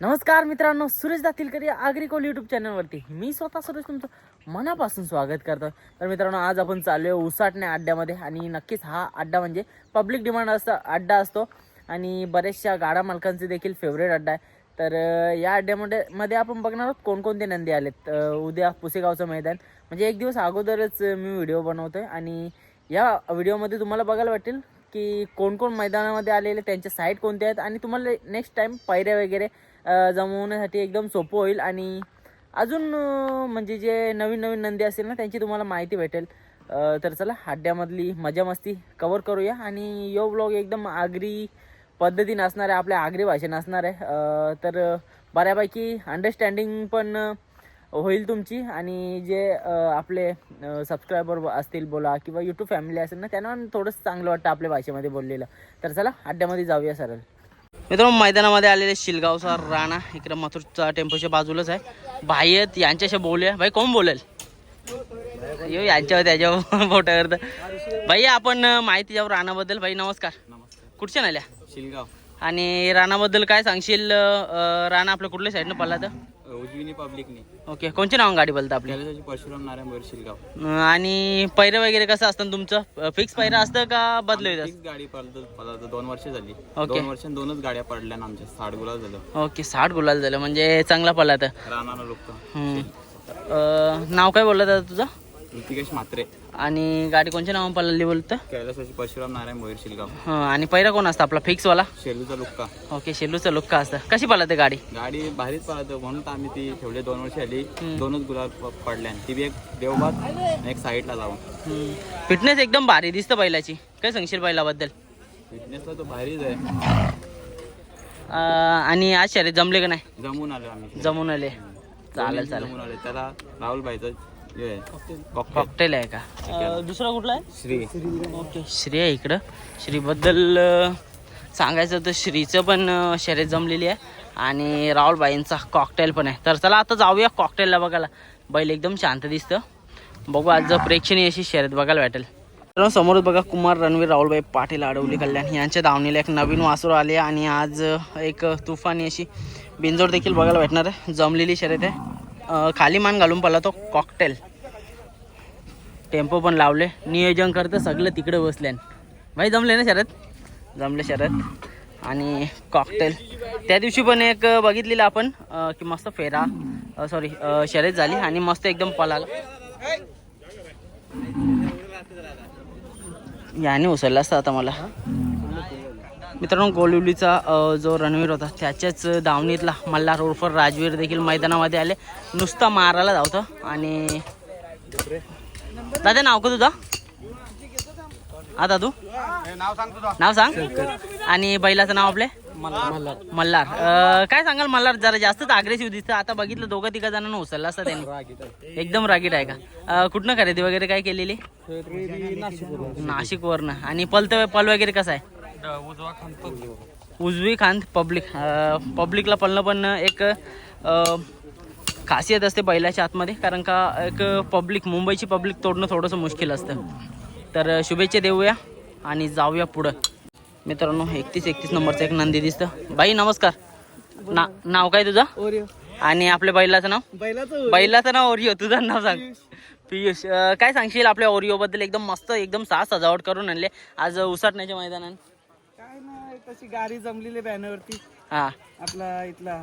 नमस्कार मित्रांनो सुरेश दातीलकर या आग्रिकोल यूट्यूब चॅनलवरती मी स्वतः सुरेश तुमचं मनापासून स्वागत करतो. तर मित्रांनो आज आपण चालू आहे उसाटणे अड्ड्यामध्ये आणि नक्कीच हा अड्डा म्हणजे पब्लिक डिमांड असतं अड्डा असतो. आणि बऱ्याचशा गाडा मालकांचे देखील फेवरेट अड्डा आहे. तर या अड्ड्यामध्ये मध्ये आपण बघणार आहोत कोणकोणते नंदी आलेत. उद्या पुसेगावचं मैदान. म्हणजे एक दिवस अगोदरच मी व्हिडिओ बनवतो आहे आणि या व्हिडिओमध्ये तुम्हाला बघायला वाटेल की कोण कोण मैदानामध्ये आलेले त्यांच्या साईट कोणते आहेत. आणि तुम्हाला नेक्स्ट टाइम पायऱ्या वगैरे जमवण्यासाठी एकदम सोपं होईल. आणि अजून म्हणजे जे नवीन नवीन नंदी असतील ना त्यांची तुम्हाला माहिती भेटेल. तर चला हाड्यामधली मजा मस्ती कवर करूया. आणि यो ब्लॉग एकदम आगरी पद्धतीने असणार आहे आपल्या आगरी भाषेनं असणार आहे. तर बऱ्यापैकी अंडरस्टँडिंग पण होईल तुमची. आणि जे आपले सबस्क्रायबर असतील बोला किंवा यूट्यूब फॅमिली असेल ना त्यांना थोडंसं चांगलं वाटतं आपल्या भाषेमध्ये बोललेलं. तर चला अड्ड्यामध्ये जाऊया सरळ. मित्रांनो मैदानामध्ये आलेले शिलगावचा राणा इकडे मथुरचा टेम्पोच्या बाजूलाच आहे. भाई आहेत यांच्याशी बोलूया. भाई कोण बोलेल? यो यांच्यावर त्याच्यावर करतं. भाई आपण माहिती द्यावं राणाबद्दल. भाई नमस्कार. कुठच्या नाल्या? शिलगाव. आणि राणाबद्दल काय सांगशील? राणा आपल्या कुठल्या साईडनं पडला तर? उजवीनी पब्लिकनी ओके कोणची नाव गाडी बोलतं आपली? परशुराम नारायण भैर अं, आणि पैरं वगैरे कसं असतं तुमचं? फिक्स पैरं असतं का बदलू तीच गाडी दोन वर्ष झाली. ओके. दोन वर्षांनी दोनच गाड्या पडल्या ना आमच्या. साठ गुलाब झालं. ओके साठ गुलाल झालं. म्हणजे चांगला पडला तर. लोक. नाव काय बोललं दादा तुझं? ऋतिकेश म्हात्रे. आणि गाडी कोणच्या नाव पडलेली बोलतं? कैलासाची परशुराम नारायण भैर शिलगाव. हं, आणि पैरा कोण असतं आपला? फिक्सवाला? शेलूचा लुक्का. ओके शेलूचं लुक का असतं. कशी पडला ते गाडी? गाडी भारीच पडत म्हणून तर आम्ही ती ठेवली दोन वर्ष आली. दोनच गुलाब पडल्या ती बी एक देवबाद आणि एक साईडला लावून फिटनेस एकदम भारी दिसतं बैलाची. काय सांगशील बैलाबद्दल? फिटनेसला तो भारीच आहे. आणि आज शर्यत जमले का नाही? जमून आलो आम्ही. जमून आले. चालेल चालेल जमून आले. त्याला राहुल भाईचा. कॉकटेल आहे का? दुसरा कुठला आहे? श्री. ओके. श्री आहे इकडं. श्रीबद्दल सांगायचं तर श्रीचं पण शर्यत जमलेली आहे. आणि राहुलबाईंचा कॉकटेल पण आहे. तर चला आता जाऊया कॉकटेलला बघायला. बैल एकदम शांत दिसतं. बघू आज जर प्रेक्षणीय अशी शर्यत बघायला भेटेल. तर समोरच बघा कुमार रणवीर राहुलबाई पाटील आडवली कल्याण यांच्या दावणीला एक नवीन वासूर आले आणि आज एक तुफानी अशी बिंजोड देखील बघायला भेटणार आहे. जमलेली शर्यत आहे. खाली मान घालून पडला तो कॉकटेल टेम्पो पण लावले. नियोजन करतं सगळं तिकडे बसल्यान भाई जमले ना शरद? जमले शरद. आणि कॉकटेल त्या दिवशी पण एक बघितलेलं आपण की मस्त फेरा. सॉरी शर्यत झाली आणि मस्त एकदम पळाला. याने उसळला असता आता मला. मित्रांनो गोलिवलीचा जो रणवीर होता त्याच्याच दावणीतला मल्हार उर्फ राजवीर देखील मैदानामध्ये आले. नुसता मारायला धावतं. आणि दादा नाव का तुझं? आता तू नाव सांग. आणि बैलाचं नाव आपले? मल्हार. काय सांगाल मल्हार? जरा जास्तच अग्रेसिव्ह दिसतं. आता बघितलं दोघं तिघा जणांना उचलला असतं त्यांनी. एकदम रागीट आहे का? कुठनं खरेदी वगैरे काय केलेली? नाशिक वरनं आणि पलत पल वगैरे कसं आहे? उजवी खांत पब्लिक. पब्लिकला पळणं पण एक खासियत असते बैलाच्या आतमध्ये कारण का एक पब्लिक मुंबईची पब्लिक तोडणं थोडंसं मुश्किल असतं. तर शुभेच्छा देऊया आणि जाऊया पुढं. मित्रांनो एकतीस एकतीस नंबरचं एक नंदी दिसतं. बाई नमस्कार. ना नाव काय तुझं? आणि आपल्या बैलाचं नाव? बैलाचं बैलाचं नाव ओरिओ तुझं नाव सांग. पियुष काय सांगशील आपल्या ओरिओ बद्दल एकदम मस्त एकदम साज सजावट करून आणले. आज उसाटण्याच्या मैदानात. काय नाही तशी गाडी जमलेली बॅनरवरती हा. आपला इथला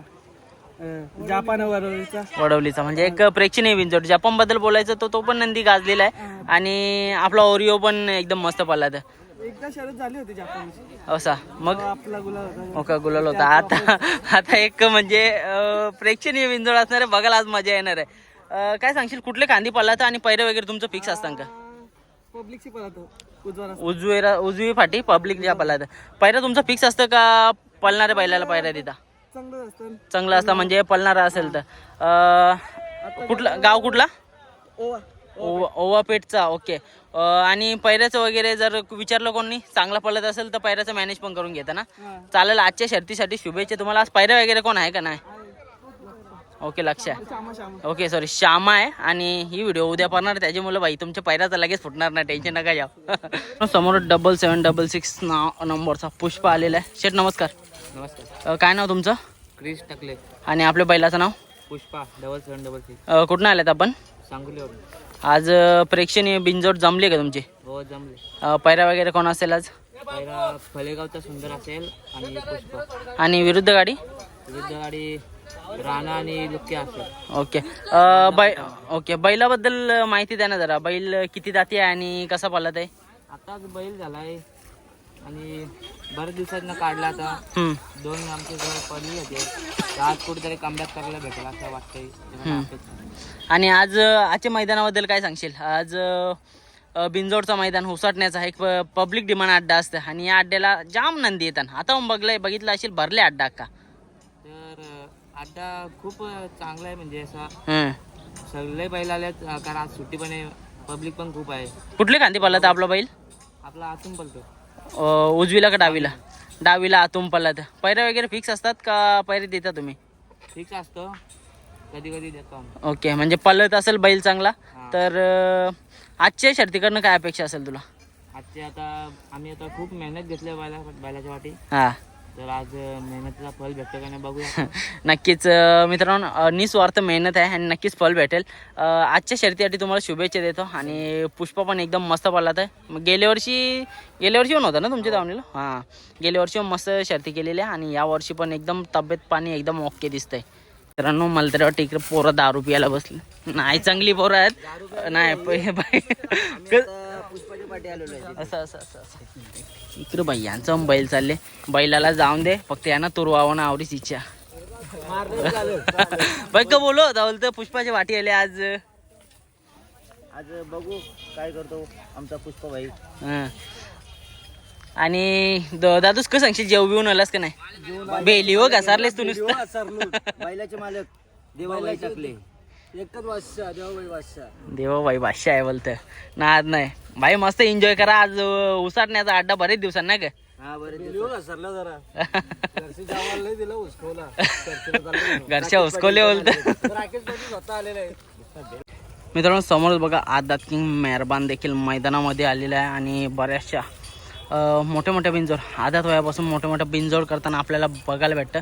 वडवलीचा. म्हणजे एक प्रेक्षणीय विंचोट जपानबद्दल बोलायचं तर तो पण नंदी गाजलेला आहे. आणि आपला ओरिओ पण एकदम मस्त पडला तर एकदा शरद झाली होती जापानची. असा मग? आपला गुलाब होता. ओका गुलाल होता. आता आता एक म्हणजे प्रेक्षणीय विंजोड असणार आहे बघायला आज मजा येणार आहे. काय सांगशील? कुठले कांदी पडला तर आणि पैरे वगैरे तुमचं फिक्स असतं का? पब्लिकची पळतो उजवा फाटी पब्लिक ज्या पळला पहिला तुमचं फिक्स असतं का पळणाऱ्या बैलाला पायऱ्या देता? चांगलं असतं. चांगलं असतं म्हणजे पळणारा असेल तर. कुठला गाव कुठला? ओवा. ओवा ओवापेठचा ओके. आणि पैऱ्याचं वगैरे जर विचारलं कोणी चांगला पळत असेल तर पैऱ्याचं मॅनेज पण करून घेता ना. चालेल आजच्या शर्तीसाठी शुभेच्छा. तुम्हाला आज पैऱ्या वगैरे कोण आहे का नाही? ओके लक्ष आहे. ओके सॉरी श्यामा आहे. आणि ही व्हिडिओ उद्या पडणार त्याच्यामुळे बाई तुमच्या पैराचा लगेच फुटणार नाही टेन्शन नका जाऊ समोर डबल सेवन डबल सिक्स नाव नंबरचा पुष्प आलेला आहे. शेठ नमस्कार. नमस्कार. अ, काय नाव तुमचं? क्रिस टाकले. आणि आपल्या बैलाचं नाव? Pushpa double seven double six अ, कुठनं आल्यात आपण? सांगलीवर आज अ, प्रेक्षणीय बिनजोड जमले का तुमचे? हो जमले. अ, पैरा वगैरे कोण असेल आज? पहिला फलेगावचा सुंदर असेल आणि पुष्पा. आणि विरुद्ध गाडी? विरुद्ध गाडी राणा आणि लुक्के असेल. ओके. अ, बै ओके. बैलाबद्दल माहिती द्या ना जरा. बैल किती जाती आहे आणि कसा पालत आहे? आताच बैल झालाय. आणि बऱ्याच दिवसातनं काढला आता. दोन आमचे घर पडले होते. तर आज कुठेतरी कमबॅक करायला भेटेल असं वाटतंय. आणि आज आजच्या मैदानाबद्दल काय सांगशील? आज बिंजोडचं मैदान उसाटण्याचा एक पब्लिक डिमांड अड्डा असतं. आणि या अड्ड्याला जाम नंदी येतात. आता मग बघलंय बघितलं असेल भरले अड्डा का? तर अड्डा खूप चांगला आहे म्हणजे असा. सगळे बैल अं, कारण आज सुट्टी पण आहे पब्लिक पण खूप आहे. कुठले कांदी पालत आपला बैल? आपला आतून पलतो उजवीला का डावीला? डावीला आतून पलत पैरे वगैरे फिक्स असतात का पैरे देता तुम्ही? फिक्स असतो. कधी कधी देतो ओके म्हणजे पलत असेल बैल चांगला. तर आजच्या शर्तीकडनं काय अपेक्षा असेल तुला? आजचे आता आम्ही आता खूप मेहनत घेतली बैला बैलाच्या वाटी. हा. तर आज फल भेटतो का नाही बघूया. नक्कीच अ, मित्रांनो अ, निस्वार्थ मेहनत आहे आणि नक्कीच फल भेटेल. अ, आजच्या शर्तीसाठी तुम्हाला शुभेच्छा देतो आणि पुष्पा पण एकदम मस्त पडलात आहे मग गेल्या वर्षी गेल्या वर्षी पण होता ना तुमच्या धावणीला? हां. गेल्या वर्षी पण मस्त शर्ती केलेली आहे आणि या वर्षी पण एकदम तब्येत पाणी एकदम ओके दिसतंय. मित्रांनो मला तरी वाटतं इकडे पोरं दारू पियाला बसले. नाही चांगली पोरं आहेत. नाही प- बाई. असं असं असं असं. इकडे बाई यांचं बैल चालले. बैलाला जाऊन दे फक्त यांना तुरवावं ना आवडीच इच्छा. बाई का बोलो? बोलतो पुष्पाची वाटी आले आज. आज बघू काय करतो आमचा पुष्पा भाई. हं. आणि द- दादूस कसं सांगशील? जेव बिवून आलास का नाही? बेली हो घसारलेस तू नुसतं. बैलाचे मालक. देवाबाई टाकले. एकच वाजता देवाबाई देवा भाष्य आहे बोलतं नाद नाही. भाई मस्त एन्जॉय करा. आज उसाटण्याचा अड्डा बरेच दिवसांना का? हा बरं सरला जरा. घरची नाही दिला म्हणून. घरच्या उसकोले बोलतं राकेश पाटील स्वतः आलेला आहे मित्रांनो समोर बघा आदात किंग मेहरबान देखील मैदानामध्ये आलेला आहे आणि बऱ्याचशा अ, मोठ्या मोठ्या बिंजोड आदात वयापासून मोठ्या मोठ्या बिंजोड करताना आपल्याला बघायला भेटतं.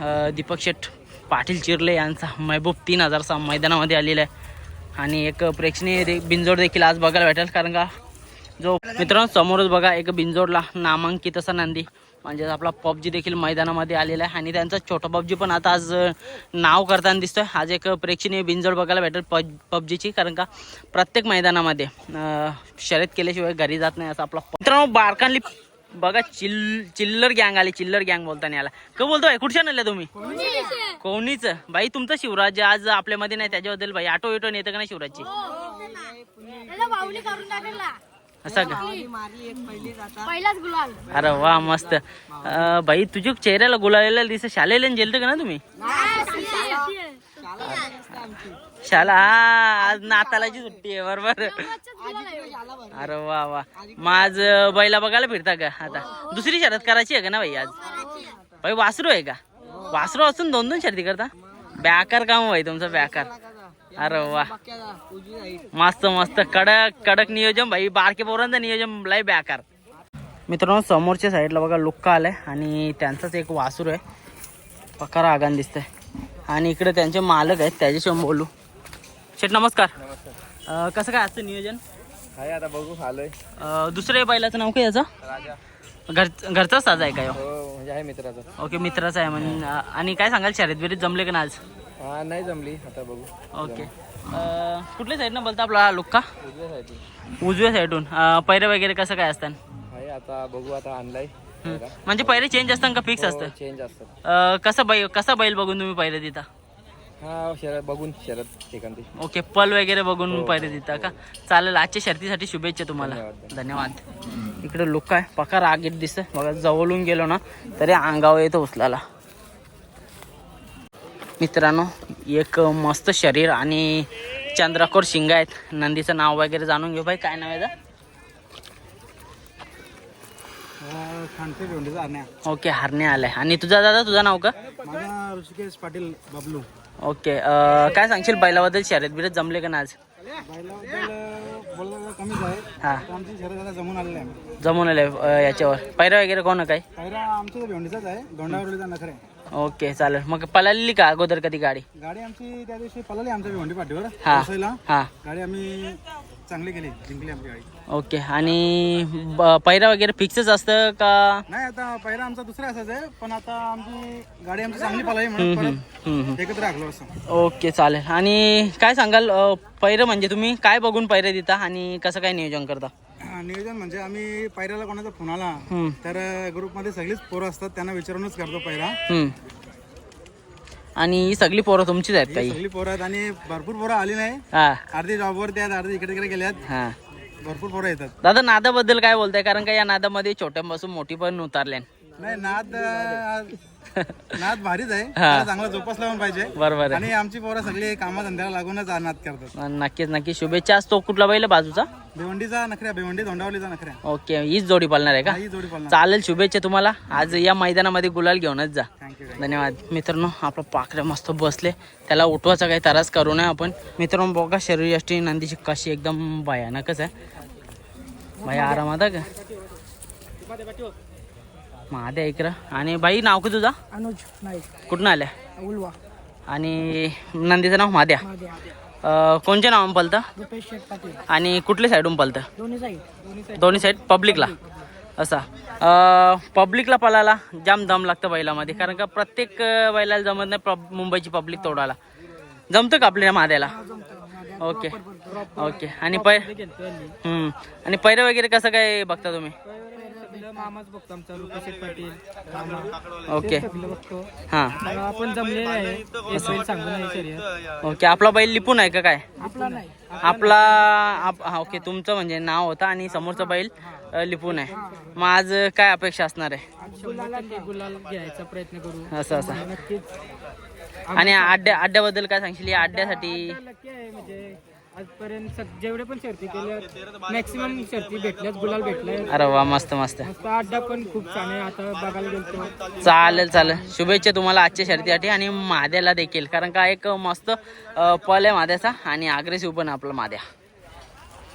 अ, दीपक शेठ पाटील चिरले यांचा महबूब तीन हजारचा मैदानामध्ये आलेला आहे. आणि एक प्रेक्षणीय बिंजोड देखील आज बघायला भेटेल कारण का जो मित्रांनो समोरच बघा एक बिंजोडला नामांकित असा नंदी म्हणजेच आपला पबजी देखील मैदानामध्ये आलेला आहे. आणि त्यांचा छोटा पबजी पण आता आज नाव करताना दिसतोय. आज एक प्रेक्षणीय बिंजोड बघायला भेटेल पब पबजीची कारण का प्रत्येक मैदानामध्ये शर्यत केल्याशिवाय घरी जात नाही असं आपला मित्रांनो बारकांली बघा चिल चिल्लर गँग आली चिल्लर गँग बोलताना याला. का बोलतोय कुठच्या आणल्या तुम्ही? कोणीच. बाई तुमचं शिवराज आज आपल्यामध्ये नाही त्याच्याबद्दल बाई आठव येतो येतं का नाही शिवराजची असं का? अरे वा मस्त. अं, बाई तुझ्या चेहऱ्याला गुलालेला दिसत. शाळेला गेलतं का ना तुम्ही? शाला हा आज नातालाची सुट्टी आहे बरोबर. अरे वा वा. माझ बैला बघायला फिरता का आता? दुसरी शर्यत करायची आहे का ना भाई आज? भाई वासरू आहे का? वासरू असून दोन दोन शर्ती करता? बॅकार काम भाई तुमचं बॅकार. अरे वा. मस्त मस्त. कडक कडक नियोजन भाई बारके पोरांचं नियोजन लय बॅकार. मित्रांनो समोरच्या साईडला बघा लुक्का आलाय आणि त्यांचाच एक वासरू आहे. पकारा आगान दिसतंय. आणि इकडे त्यांचे मालक आहेत त्याच्याशिवाय बोलू. शेठ नमस्कार. अं, कसं काय असतं नियोजन? हाय आता बघू आलोय. अं, दुसऱ्या बैलाचं नाव काय याचं? राजा. घर घरचाच साजा आहे काय हो म्हणजे आहे मित्राचा. ओके मित्राचा आहे म्हणजे आणि काय सांगाल शर्यत बिरीत जमले का ना आज? हा नाही जमली आता बघू. ओके. अं, कुठल्या साईडनं बोलता आपला लुक्का उजव्या साईडला उजव्या साईडून पैरे वगैरे कसं काय असतात आता बघू आता आणलाय. म्हणजे पैरे चेंज असतात का फिक्स असतं? चेंज असतात अं, कसं बैल कसा बैल बघून तुम्ही पैरे देता हा शरद बघून शरद एखादी ओके पल वगैरे बघून पैरे देता का? चालेल आजच्या शर्तीसाठी शुभेच्छा तुम्हाला. धन्यवाद. इकडे लोक आहे. पका रागीट दिसतं बघा जवळून गेलो ना तरी अंगावर येतो उचलाला मित्रांनो एक मस्त शरीर आणि चंद्रकोर शिंग आहेत. नंदीचं नाव वगैरे जाणून घेऊ. भाई काय नाव आहे? ओके हरणे आलाय आणि तुझा दादा तुझं नाव का? ऋषिकेश पाटील बबलू. ओके अं, काय सांगशील? बैलाबद्दल शर्यत बिरत जमले का ना आज? बैलाबद्दल बोललं कमीच आहे. हा. तर आमची शरीर आता जमून आलेलं आहे. जमून आले याच्यावर. पैरा वगैरे कोण काय? पहिला आमच्या भेंडीचाच आहे. दोंडावरलीचा नखरे. ओके चालेल. मग पळालेली का अगोदर कधी गाडी? गाडी आमची त्या दिवशी पळाली आमच्या भिवंडी पाठीवर हा. हा. गाडी आम्ही चांगली केली जिंकली आमची गाडी. ओके. आणि ब- पैरा वगैरे फिक्सच असतं का? नाही आता पहिला आमचा दुसरा असाच आहे. पण आता आमची गाडी आमची चांगली हम्म, म्हणून हम्म, परत हम्म, हम्म. एकत्र राखलो असं. ओके चालेल. आणि काय सांगाल अ, पैरं म्हणजे तुम्ही? काय बघून पैरे देता आणि कसं काय नियोजन करता? हा, नियोजन म्हणजे आम्ही पायऱ्याला कोणाचा फोन आला हम्म, तर ग्रुपमध्ये सगळीच पोरं असतात त्यांना विचारूनच करतो पहिला हम्म. आणि ही सगळी पोरं तुमचीच आहेत काही? सगळी पोरं आहेत आणि भरपूर पोरं आली नाही. हा. अर्धी जॉबवरती आहेत अर्धी इकडे तिकडे गेल्यात. हा. भरपूर पोरं येतात. दादा नादाबद्दल काय बोलताय? कारण का या नादामध्ये छोट्यांपासून मोठी पण उतारल्या नाही नाद नाद भारीच आहे. त्याला चांगला जोपासला पण पाहिजे. बरोबर आहे. आणि आमची पोरं सगळी कामाधंद्याला लागूनच नाद करतात. नक्कीच नक्कीच. शुभेच्छा. तो कुठला बैल बाजूचा? भिवंडीचा नखऱ्या भिवंडी धोंडावलीचा नखऱ्या. ओके. हीच जोडी पालणार आहे का? ही जोडी पालना चालेल शुभेच्छा तुम्हाला. आज या मैदानामध्ये गुलाल घेऊनच जा. थँक्यू धन्यवाद. मित्रांनो आपलं पाखरे मस्त बसले. त्याला उठवायचा काही त्रास करू नये आपण. मित्रांनो बघा शरीर यष्टी नंदीची कशी एकदम भयानकच आहे. भाई आरामात आहे का? महाद्या इकडं आणि बाई नाव का तुझा? अनुज नाईक. कुठून आल्या? उलवा. आणि नंदीचं नाव महाद्या अं, कोणच्या नावानं पलतं रुपेश शेठ पाटील. आणि कुठल्या साईडून पलतं दोन्ही साईड दोन्ही साईड दोन्ही साईड पब्लिकला असा पब्लिकला पळायला जाम दम लागतं बैलामध्ये. कारण का प्रत्येक अं, बैलाला जमत नाही पब- मुंबईची पब्लिक तोडायला. जमतं का आपल्या माद्याला ओके. ओके. आणि पै हम्म. आणि पैरे वगैरे कसं काय बघता तुम्ही? मामाच बघतो आमचा रुपेश शेठ पाटील. ओके. बघतो. हां. आपण ओके आपला बैल लिपून आहे का काय? आपला नाही. आपला आप हा ओके तुमचं म्हणजे नाव होतं आणि समोरचा बैल अं, लिपून आहे. मग आज काय अपेक्षा असणार आहे? गुलाल घ्यायचा प्रयत्न करू. असं असं. नक्कीच आणि अड्ड्या अड्ड्याबद्दल काय सांगशील? या अड्ड्यासाठी नक्की आहे म्हणजे आजपर्यंत जेवढे पण शर्ती केल्या मॅक्सिमम शर्ती गुलाल भेटलाय अरे वा मस्त मस्त. मस्त अड्डा पण खूप छान आहे आता बघायला गेलतो. चालेल चालेल. शुभेच्छा तुम्हाला आजच्या शर्तीसाठी आणि माद्याला देखील कारण का एक मस्त पल आहे माद्याचा आणि अग्रेसिव्ह पण आपला माद्या.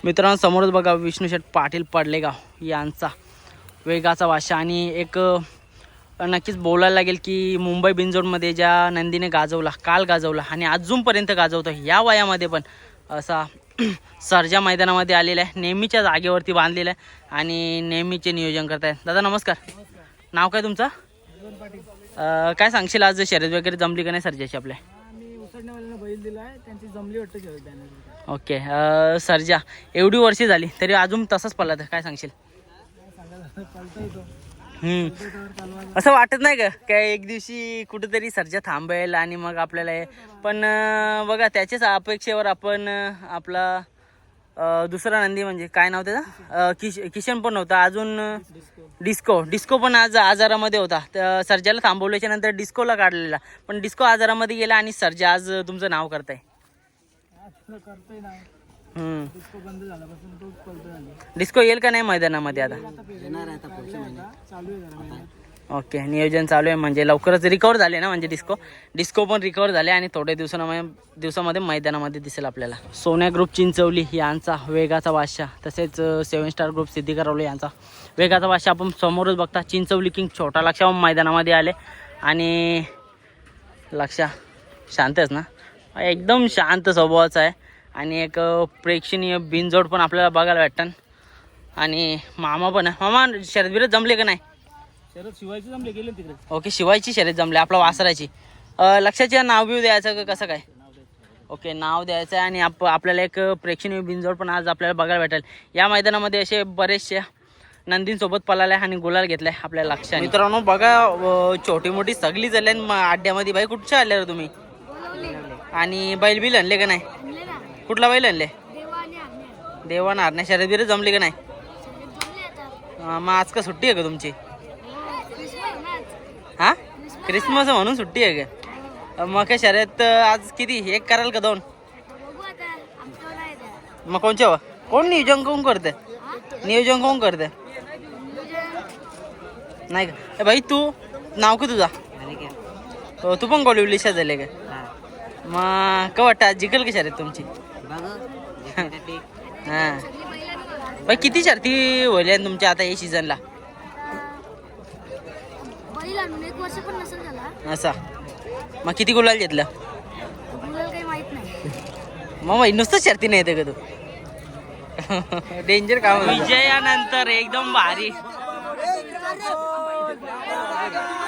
मित्रांनो समोरच बघा विष्णू शेठ पाटील पडलेगाव यांचा वेगाचा वाशा आणि एक नक्कीच बोलायला लागेल की मुंबई बिंजोडमध्ये ज्या नंदीने गाजवला काल गाजवला आणि अजूनपर्यंत गाजवतो या वयामध्ये पण असा सर्जा मैदानामध्ये आलेला आहे. नेहमीच्या जागेवरती बांधलेला आहे आणि नेहमीचे नियोजन करताय दादा नमस्कार. नाव काय तुमचं? काय सांगशील आज शर्यत वगैरे जमली का नाही सर्जाची आपल्या? ओके. सर्जा एवढी वर्षी झाली तरी अजून तसंच पडला तर काय सांगशील. असं वाटत नाही का? काय एक दिवशी कुठेतरी सर्जा थांबेल आणि मग आपल्याला हे पण बघा त्याच्याच अपेक्षेवर आपण आपला दुसरा नंदी म्हणजे काय नाव त्याचा? किश किशन पण होता. अजून डिस्को. डिस्को पण आज आजारामध्ये होता. तर सर्जाला थांबवल्याच्या नंतर डिस्कोला काढलेला. पण डिस्को आजारामध्ये गेला आणि सर्जा आज तुमचं नाव करताय. करतोय डिस्को बंद झाल्यापासून तो पलतो झाली डिस्को येईल का नाही मैदानामध्ये आता? चालू आहे जरा ओके नियोजन चालू आहे. म्हणजे लवकरच रिकवर झाले ना म्हणजे डिस्को? डिस्को पण रिकवर झाले आणि थोड्या दिवसांमध्ये दिवसामध्ये मैदानामध्ये दिसेल आपल्याला. सोन्या ग्रुप चिंचवली यांचा वेगाचा बादशाह. तसेच सेवन स्टार ग्रुप सिद्धी करवले यांचा वेगाचा बादशाह. आपण समोरच बघता चिंचवली किंग छोटा लक्षा मैदानामध्ये आले. आणि लक्षा शांतच ना? एकदम शांत स्वभावाचा आहे. आणि एक प्रेक्षणीय बिनजोड पण आपल्याला बघायला भेटतं आणि मामा पण आहे. मामा शरद बिरत जमले का नाही? शरद शिवायचे जमले गेले तिकडे. ओके शिवायची शर्यत जमली आपला वासराची. अं, लक्षाच्या नाव बिव द्यायचं का कसं काय? ओके नाव द्यायचं आहे आणि आप आपल्याला एक प्रेक्षणीय बिनजोड पण आज आपल्याला बघायला भेटेल. या मैदानामध्ये असे बरेचसे नंदींसोबत पळाले आणि गुलाल घेतलाय आपल्या लक्षात मित्रांनो बघा छोटी मोठी सगळी झाली अड्ड्यामध्ये बाई कुठच्या आले रे तुम्ही? आणि बैल बिल आणले का नाही? कुठला बैल आणले? देवा नारण्या शर्यत बिरत जमली का नाही? मग आज का सुट्टी आहे का तुमची? हा? क्रिसमस म्हणून सुट्टी आहे का? मग काय शर्यत आज किती? एक कराल का दोन? मग कोणच्या कोण नियोजन कोण करते नियोजन कोण करते नाही का? ए भाई तू? नाव का तुझा? हो, तू पण गोलिवलीशा झाले का? मग का वाटतं आज जिंकल की शर्यत तुमची? हा. भाई किती शर्ती होल्या तुमच्या आता या सीझनला झाला. असा. मग किती गुलाल घेतलं? मग बाई नुसतं शर्ती नाही येते का तू? डेंजर काम विजयानंतर एकदम भारी.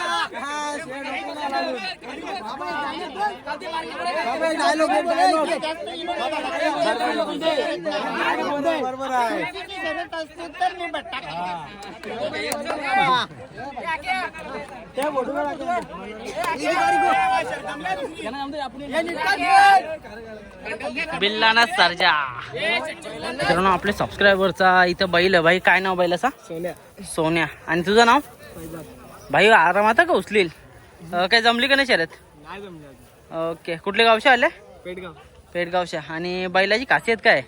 बिल्लाना सरजा. मित्रांनो आपल्या सबस्क्रायबरचा इथं बैल आहे भाई काय नाव बैलाचा? सोन्या. सोन्या. आणि तुझं नाव? भाई आरामात का उचलील? अं, काय जमली का नाही शर्यत? नाही जमलं ओके. कुठल्या गावचे आले? पेटगाव. पेटगावच्या आणि बैलाची खासियत काय?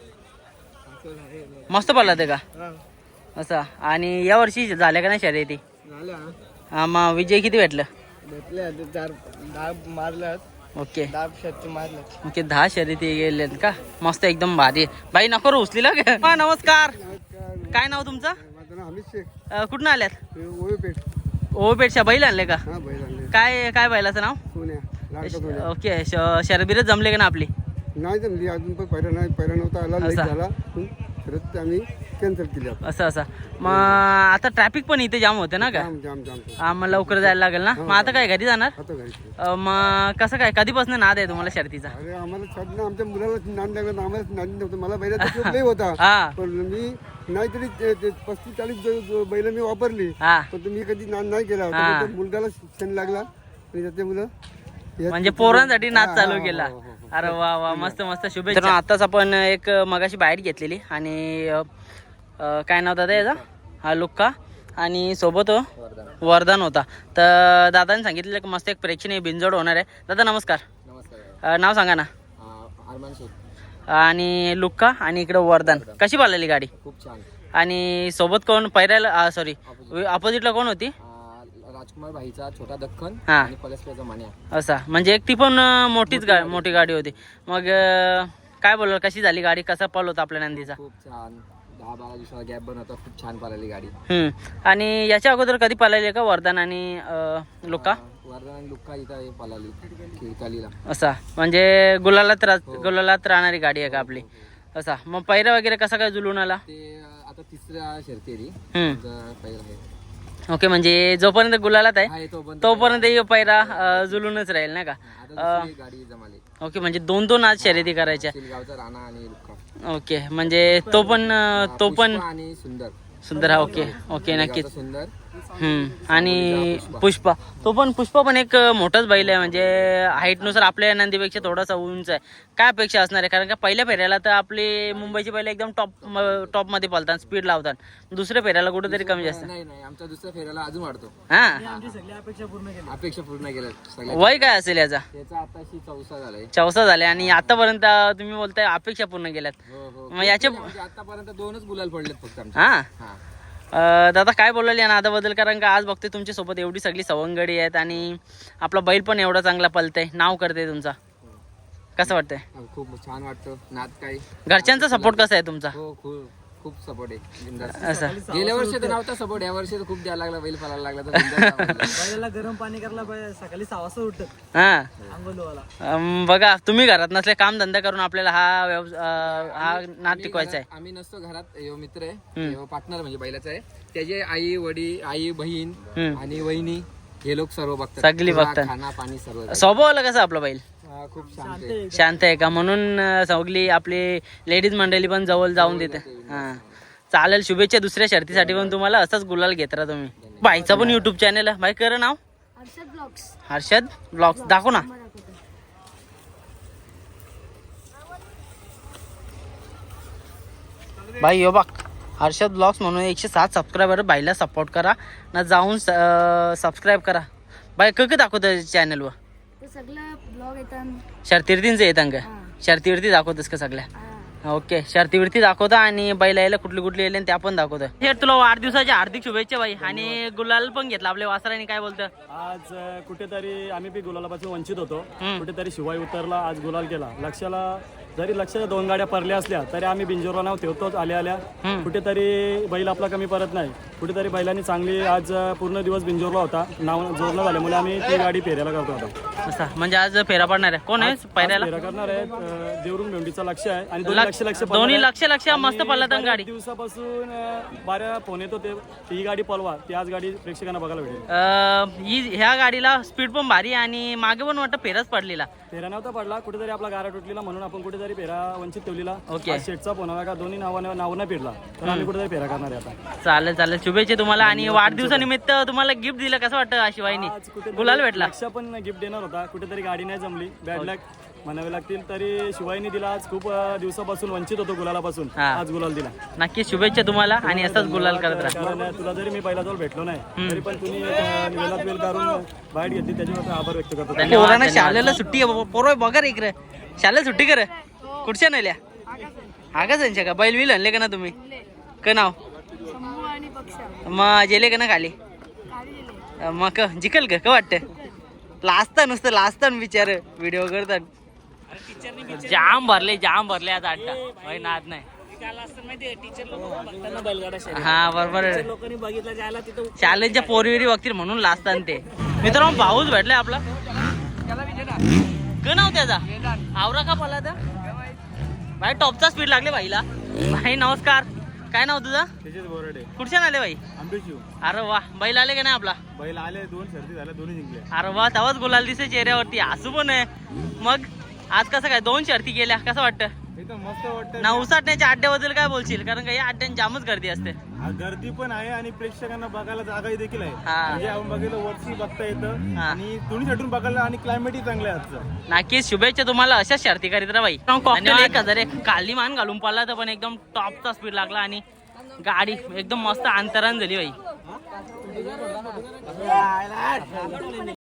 आहे? मस्त पडला ते का? असं. आणि या वर्षी झाल्या का नाही शर्यती? झाल्या. हा मग विजय किती भेटलं? भेटले चार मारल्यात. ओके. मारल्यात. ओके दहा शर्यती गेले का? मस्त एकदम भारी आहे. बाई नको रे उचलीला का हा, नमस्कार. काय नाव तुमचं? माझं नाव अमित शेख. अं, कुठून आल्यात? ओळपेठ ओपेटच्या बैल आणले का? हा बैल काय काय बैलाचं नाव? सोन्या लाडका सोन्या. ओके श- शरबीरच जमले का ना आपली? नाही जमली अजून पण पहिला नाही पहिला नव्हता आला लेट असा. झाला. पण परत आम्ही कॅन्सल केली आता. असं असं. मग आता ट्रॅफिक पण इथे जाम होते ना का? जाम जाम जाम हा, मग लवकर जायला लागेल ना? मग आता काय घरी जाणार? आता घरी अं, मग कसं काय कधीपासून नाद आहे तुम्हाला शर्तीचा अरे आम्हाला छान ना आमच्या मुलाला नांद लागला नव्हतं मला बैलाचा लई होता. हा. पण मी नाहीतरी ते- ते पस्तीस चाळीस ज- ज- बैल मी वापरली. हा. पण तुम्ही कधी नांद नाही केला होता. हा. पण त्या मुलगाला शिक्षण लागला. आणि या- म्हणजे पोरांसाठी नाद हा, चालू हा, केला. हो, हो, हो. अरे वा वा. मस्त मस्त. शुभेच्छा. तर आताच आपण एक मगाशी बाहेर घेतलेली आणि अं, काय नाव दादा याचा? हा लुक्का. आणि सोबत अं, वरदान. होता. तर दादाने सांगितलं की मस्त एक प्रेक्षणीय बिंजोड होणार आहे. दादा नमस्कार. नमस्कार नाव सांगा ना. आणि लुक्का आणि इकडं वरदान. कशी पाहिलेली गाडी? खूप छान. आणि सोबत कोण पैरायला सॉरी अपोजिटला कोण होती? राजकुमार भाईचा छोटा दख्खन हा. असा. म्हणजे एक ती पण मोठीच गा मोठी गाडी होती. मग काय बोललो? कशी झाली गाडी? कसा पल होता आपल्या नंदीचा? खूप छान. दहा बारा दिवसाचा गॅप बनवता खूप छान पळाली गाडी. हम्म. आणि याच्या अगोदर कधी पळाली का वरदान आणि अं, लोका? वर्धन आणि लुक्का इथं पळाली खिळकालीला असा. म्हणजे गुलालात रा गुलालात राहणारी गाडी आहे का आपली? असा. मग पैरा वगैरे कसा काय जुलून आला? ते अं, आता तिसऱ्या. हम्म. पहिला आहे ओके म्हणजे जोपर्यंत गुलालात आहे हा येतो पण तोपर्यंत हे पैरा अं, जुलूनच राहील ना का? आता दुसरी गाडी जमाली. ओके म्हणजे दोन दोन आज शर्यती करायच्या. शिलगावचा राणा आणि लुक्का ओके म्हणजे तो पण तो पण आणि सुंदर. सुंदर हा ओके ओके नक्कीच. सुंदर. आणि पुष्पा. तो पण पुष्पा पण एक मोठाच बैल आहे. म्हणजे height नुसार आपल्या नंदीपेक्षा थोडासा उंच आहे. काय अपेक्षा असणार आहे? कारण का पहिल्या फेऱ्याला तर आपली मुंबईची बैल एकदम टॉप टॉपमध्ये पळतात स्पीड लावतात. दुसऱ्या फेऱ्याला कुठेतरी कमी जास्त. नाही नाही आमच्या दुसऱ्या फेऱ्याला अजून वाढतो. हा. अपेक्षा पूर्ण केल्या. सगळ्या वय काय असेल याचा? त्याचा आताशी चौसा झालाय. चौसा झाले आणि आतापर्यंत तुम्ही बोलताय अपेक्षा पूर्ण केल्यात. हो हो. मग याचे म्हणजे आतापर्यंत दोनच गुलाल पडलेत फक्त हा? हा. दादा काय बोलाल या नादाबद्दल? कारण का आज बघते तुमच्यासोबत एवढी सगळी सवंगडी आहेत आणि आपला बैल पण एवढा चांगला पलतय. नाव करते तुमचा. कसं वाटतंय? खूप छान वाटतं. नात काय? घरच्यांचा सपोर्ट कसा आहे तुमचा? हो खूप. खूप सपोर्ट आहे. गेल्या वर्षी तर नव्हता सपोर्ट या वर्षी तर खूप द्यायला लागला बैल पळायला लागला तर बिनधास्त. बैलाला गरम पाणी करायला पाहिजे सकाळी सहा वाजता उठत हा. बघा तुम्ही घरात नसले काम धंदा करून आपल्याला हा व्यवस अं, हा नाद आम्ही टिकवायचा आहे. घरात- आम्ही नसतो घरात ह्यो मित्र आहे. पार्टनर म्हणजे बैलाचा आहे. त्याचे आई वडील आई बहीण हम्म. आणि वहिनी हे लोक सर्व बघतात. सगळी बघतात. खाना पाणी सर्व. स्वभावाला कसा आपला बैल? खूप शांत आहे शांत आहे का? म्हणून सगळी आपली लेडीज मंडळी पण जवळ जाऊन देते. हा. चालेल शुभेच्छा दुसऱ्या शर्तीसाठी पण तुम्हाला. असंच गुलाल घेत राहा तुम्ही. बाईचा पण युट्यूब चॅनल आहे. बाई कर नाव? हर्षद ब्लॉग्स. हर्षद ब्लॉग्स. दाखव ना. बाई यो बघ. हर्षद ब्लॉग्स म्हणून एकशे सात सबस्क्रायबर बाईला सपोर्ट करा. ना जाऊन सबस्क्राईब करा. बाई क दाखवतं चॅनलवर ते सगळं ब्लॉग येतात शर्तीवरतीच येतं का हा. शर्तीवरती दाखवतस का सगळ्या. ओके. शर्तीवरती दाखवता आणि बैला यायला कुठली कुठली येईल त्या पण दाखवतं. हे तुला वाढदिवसाच्या हार्दिक शुभेच्छा बाई आणि गुलाल पण घेतला आपल्या वासराने. काय बोलतं? आज कुठेतरी आम्ही बी गुलालापासून वंचित होतो. कुठेतरी शिवाय उतरला आज गुलाल केला. लक्षाला जरी लक्षात दोन गाड्या पडल्या असल्या तरी आम्ही बिंजोरला नाव ठेवतोच आल्या आल्या. कुठेतरी बैल आपला कमी पडत नाही. कुठेतरी बैलांनी चांगली आज पूर्ण दिवस बिंजोरला होता. नाव जोडला झाल्यामुळे आम्ही ती गाडी फेऱ्याला करतो आता. असा. म्हणजे आज फेरा पडणार आहे. कोण आहे? फेरा करणार आहेत अं, देवरुण भेंडीचा लक्ष आहे आणि दोन्ही लक्ष लक्ष दोन्ही आहे. लक्ष लक्ष मस्त आणि पडला तर बऱ्याच गाडी. दिवसापासून अं, बाऱ्या फोन येत होते. ती गाडी पळवा. ती आज गाडी प्रेक्षकांना बघायला भेटेल. अं, ही ह्या गाडीला स्पीड पण भारी आहे आणि मागे पण वाटतं फेराच पडलेला. फेरा नव्हता पडला. कुठेतरी आपला गारा तुटलेला म्हणून आपण कुठेतरी फेरा वंचित ठेवलेला. ओके. आज शेटचा फोन आला का? दोन्ही नावानं नावानं फिरला तर आम्ही कुठेतरी फेरा करणार आहे आता. चालेल चालेल. शुभेच्छा तुम्हाला आणि वाढदिवसानिमित्त तुम्हाला गिफ्ट दिलं. कसं वाटतं आज कुठेतरी गुलाल भेटला. लक्ष पण गिफ्ट देणार होता. कुठेतरी गाडी नाही जमली. बॅड लक म्हणावे लागतील. तरी शिवाईने दिला. आज खूप अं, दिवसापासून वंचित होतो गुलालापासून. हा. आज गुलाल दिला. नक्की शुभेच्छा तुम्हाला आणि असाच गुलाल करत राहा. कारण तुला जरी मी पहिला जवळ भेटलो नाही तरी पण तुम्ही अं, वेळात वेळ काढून बाहेर घेतली. त्याच्यावर आभार व्यक्त करतो. धन्यवाद शाळेला सुट्टी आहे. बाबा पोरं बघा रे इकडे. शाळेला सुट्टी कर. कुठच्या नेल्या? हा का? का बैल बिल आणले का ना तुम्ही? का नाव? मग जेले का ना खाली? मग क? जिकल का? का वाटतं? लाजता नुसतं लाजता विचार बिचार व्हिडिओ करतात जाम भरले जाम भरले आज अड्डा भाई नाद नाही. हा बरोबर आहे. पोरविरी बघतील म्हणून लाजतात ते. मित्रांनो भाऊच भेटलाय आपला. का नाव त्याचा? आवरा का पला तर भाई टॉपचा स्पीड लागले भाईला. भाई नमस्कार. काय नाव तुझं? कुठच्या आले भाई? अरे वा बैल आले का नाही आपला? बैल आले दोन शर्ती झाल्या दोन्ही जिंकले. अरे वा तेव्हाच गुलाल दिसे चेहऱ्यावरती. असू पण आहे. मग आज कसं काय दोन शर्ती केल्या कसं वाटतं? एकदम मस्त वाटतं ना उसाटण्याच्या अड्ड्याबद्दल काय बोलशील? कारण का या अड्ड्यात जामच गर्दी असते. गर्दी पण आहे आणि प्रेक्षकांना बघायला जागाही देखील आहे. हा. म्हणजे आपण बघितलं वरती बघता येतं हा. आणि दोन्ही साईडून बघायला आणि क्लायमेटही चांगलं आहे आजचं. नक्कीच शुभेच्छा तुम्हाला. अशाच शर्ती करीत राहा बाई कॉकटेल एक हजार एक. काली मान घालून पडला तर पण एकदम टॉपचा स्पीड लागला आणि गाडी एकदम मस्त अंतरान झाली बाई